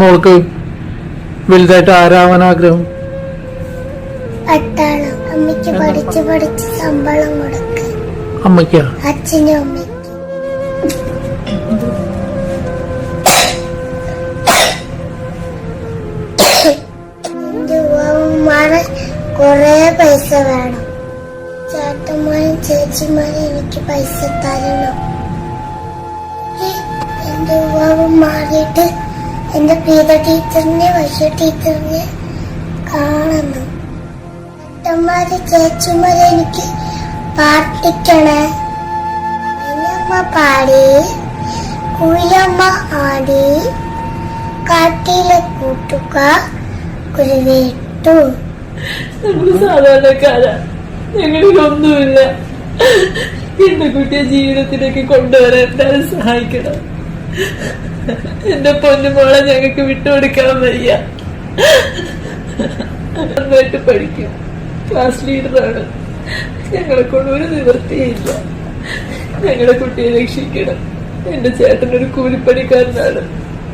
മോൾക്ക് വലുതായിട്ട് ആരാവാൻ ആഗ്രഹം? അമ്മയ്ക്ക് പഠിച്ച് പഠിച്ച് ശമ്പളം കൊടുക്ക. അമ്മയ്ക്കാ? അച്ഛനും അമ്മയ്ക്ക്. എന്റെ ഉമ്മമാരെ കൊറേ പൈസ വേണം. ചേട്ടന്മാരും ചേച്ചിമാരും എനിക്ക് പൈസ തരണം. എന്റെ ഉവാവും മാറിയിട്ട് എന്റെ പ്രീത ടീച്ചറിനെ വൈശ ടീച്ചറിനെ കാണണം ചേട്ടന്മാര് ചേച്ചിമാരെ എനിക്ക് പ്രാർത്ഥിക്കണേ. അമ്മ പാടി കുയിലമ്മ ആടി കാട്ടിലെ കൂട്ടുക കുരുവേട്ടു നമ്മൾ എന്റെ കുട്ടിയെ ജീവിതത്തിലേക്ക് കൊണ്ടുവരാൻ സഹായിക്കണം. എന്റെ പൊന്നുമോളെ ഞങ്ങൾക്ക് വിട്ടുകൊടുക്കാൻ വയ്യ. നന്നായിട്ട് പഠിക്കും. ക്ലാസ് ലീഡറാണ് ഞങ്ങളെ കൊണ്ട് ഒരു നിവൃത്തിയില്ല ഞങ്ങളുടെ കുട്ടിയെ രക്ഷിക്കണം. എന്റെ ചേട്ടൻ ഒരു കൂലിപ്പണിക്കാരനാണ്.